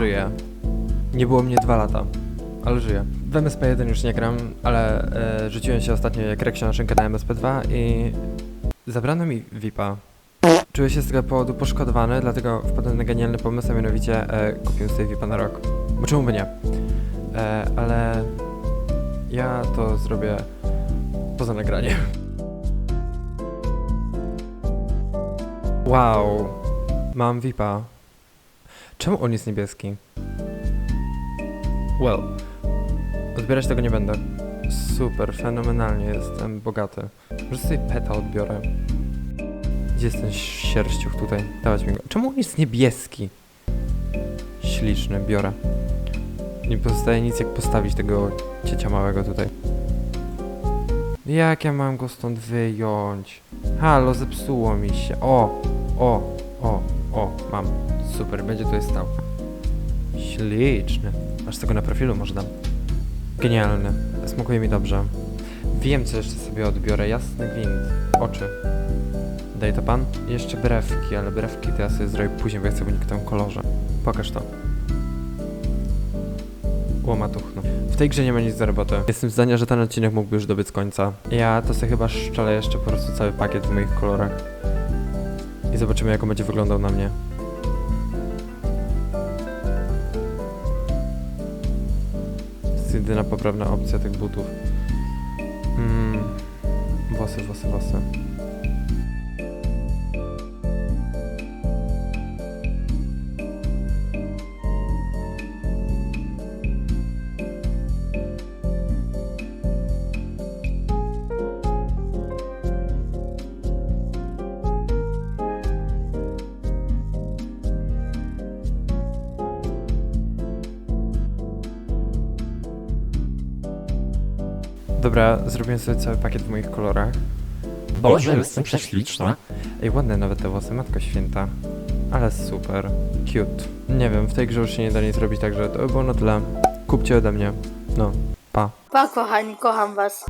żyję. Nie było mnie dwa lata, ale żyję. W MSP1 już nie gram, ale e, rzuciłem się ostatnio jak reksia na szynkę na MSP2 i zabrano mi VIPa. Czuję się z tego powodu poszkodowany, dlatego wpadłem na genialny pomysł, a mianowicie e, kupiłem sobie VIPa na rok. Bo czemu by nie? E, ale ja to zrobię poza nagraniem. Wow, mam VIPa. Czemu on jest niebieski? Well, odbierać tego nie będę. Super, fenomenalnie, jestem bogaty. Może sobie peta odbiorę. Gdzie jest ten sierściuch tutaj? Dawać mi go. Czemu on jest niebieski? Śliczny, biorę. Nie pozostaje nic jak postawić tego ciecia małego tutaj. Jak ja mam go stąd wyjąć? Halo, zepsuło mi się. O, o, o, o, mam. Super, będzie tutaj stał. Śliczny. Aż tego na profilu może dam. Genialny. Smakuje mi dobrze. Wiem, co jeszcze sobie odbiorę. Jasny gwint. Oczy. Daj to pan? Jeszcze brewki, ale brewki to ja sobie zrobię później, bo ja chcę w unikatowym kolorze. Pokaż to. Łomatuchno. W tej grze nie ma nic do roboty. Jestem zdania, że ten odcinek mógłby już dobiec końca. Ja to sobie chyba szczelę jeszcze po prostu cały pakiet w moich kolorach. I zobaczymy, jak on będzie wyglądał na mnie. To jest jedyna poprawna opcja tych butów. Mm. Włosy, włosy, włosy. Dobra, zrobiłem sobie cały pakiet w moich kolorach. Boże, jestem prześliczna. Ej, ładne nawet te włosy, matko święta. Ale super. Cute. Nie wiem, w tej grze już się nie da nic zrobić, także to by było na tyle. Kupcie ode mnie. No, pa. Pa kochani, kocham was.